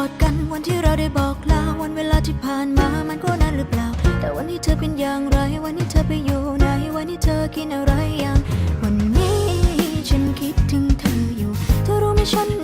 อดกันวันที่เราได้บอกลาวันเวลาที่ผ่านมามันก็นานหรือเปล่า แต่วันนี้เธอเป็นอย่างไร วันนี้เธอไปอยู่ไหนวันนี้เธอกินอะไรอย่าง วันนี้ฉันคิดถึงเธออยู่ เธอรู้ไหมฉัน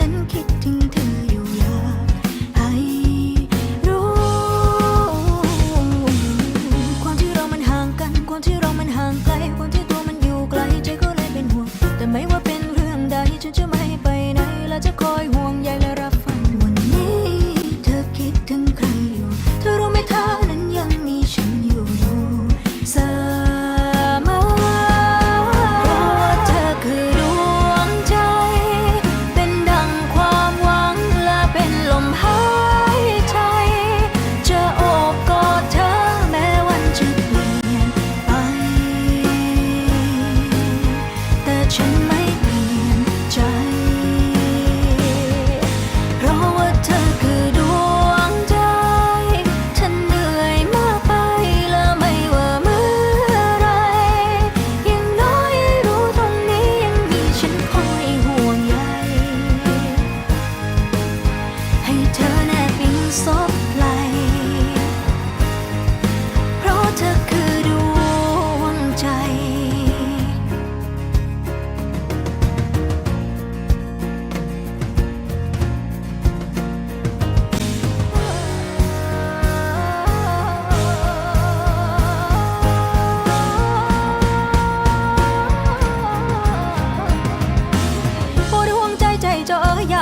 ลมหาย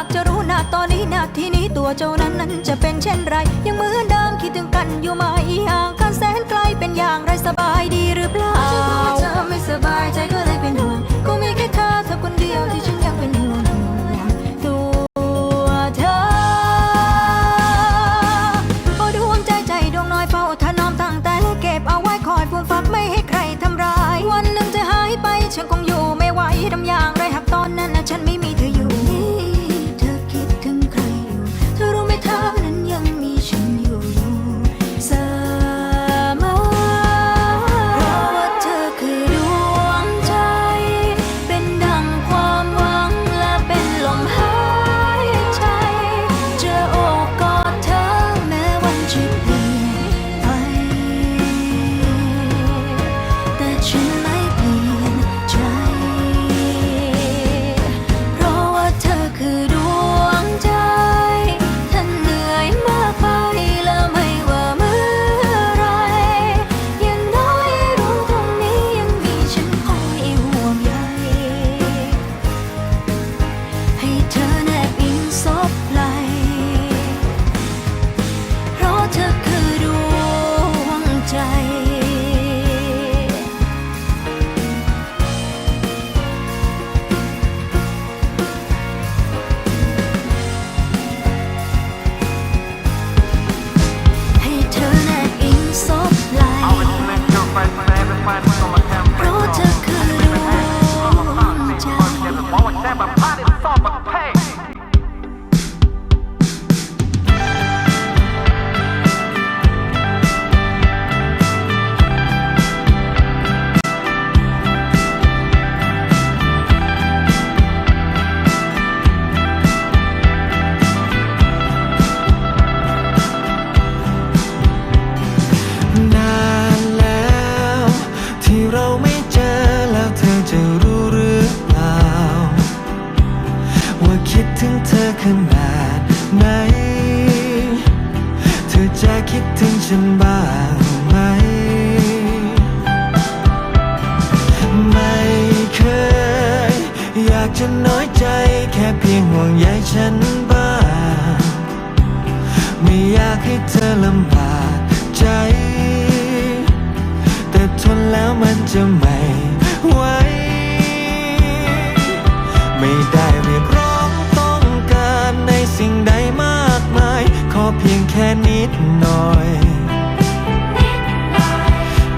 ากจะรู้นาตอนนี้นาที่นี้ตัวเจ้านั้นนั้นจะเป็นเช่นไร ยังเหมือนเดิมคิดถึงกันอยู่ไหมห่างกันแสนไกลเป็นอย่างไรสบายดีหรือเปล่าเธอไม่สบายใจ เราไม่เจอแล้วเธอจะรู้หรือเปล่า ว่าคิดถึงเธอขนาดไหน เธอจะคิดถึงฉันบ้างไหม ไม่เคย อยากจะน้อยใจแค่เพียงห่วงใยฉันบ้าง ไม่อยากให้เธอลำบาก แล้วมันจะไม่ไหวไม่ได้เรียกร้องต้องการในสิ่งใดมากมาย ขอเพียงแค่นิดหน่อย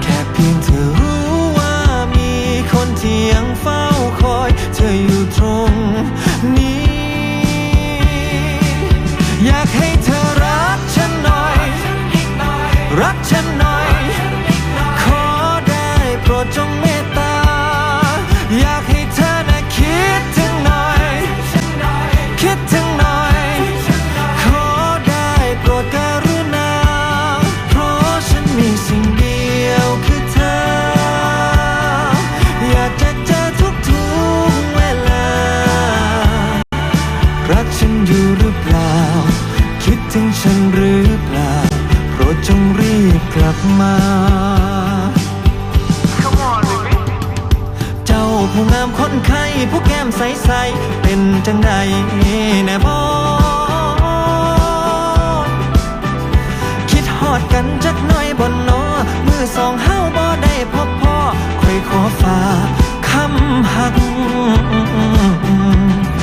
แค่เพียงเธอรู้ว่ามีคนที่ยังเฝ้าคอย เธออยู่ตรง ดจงเมตตา อยากให้เธอนะคิดถึงหน่อย คิดถึงหน่อย ขอได้โปรดกรุณา เพราะฉันมีสิ่งเดียวคือเธอ อยากจะเจอทุกๆเวลา รักฉันอยู่หรือเปล่า คิดถึงฉันหรือเปล่า โปรดจงรีบกลับมา ผู้งามคนไข้ผู้แก้มใสๆเป็นจังใดแน่บอคิดฮอดกันจักหน่อยบนนอมือสองเฮาบ่ได้พบพ่อค่อยขอฝากคำหัก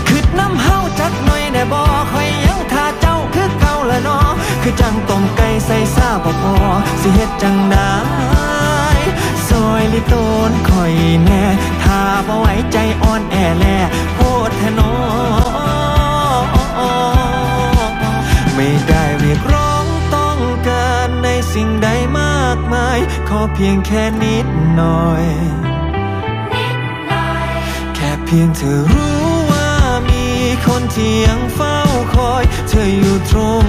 คิดน้ำเฮาจักหน่อยแน่บ่ค่อยยังท่าเจ้าคือเก่าละนาะคือจังต้มไก่ใส่ซาบ่พอสิเฮ็ดจังได อยลิโตนคอยแน่ถ้าบ่ไหวใจอ่อนแอแลโพดทนอไม่ได้เรียกร้องต้องการในสิ่งใดมากมาย ขอเพียงแค่นิดหน่อย แค่เพียงเธอรู้ว่ามีคนที่ยังเฝ้าคอย เธออยู่ตรง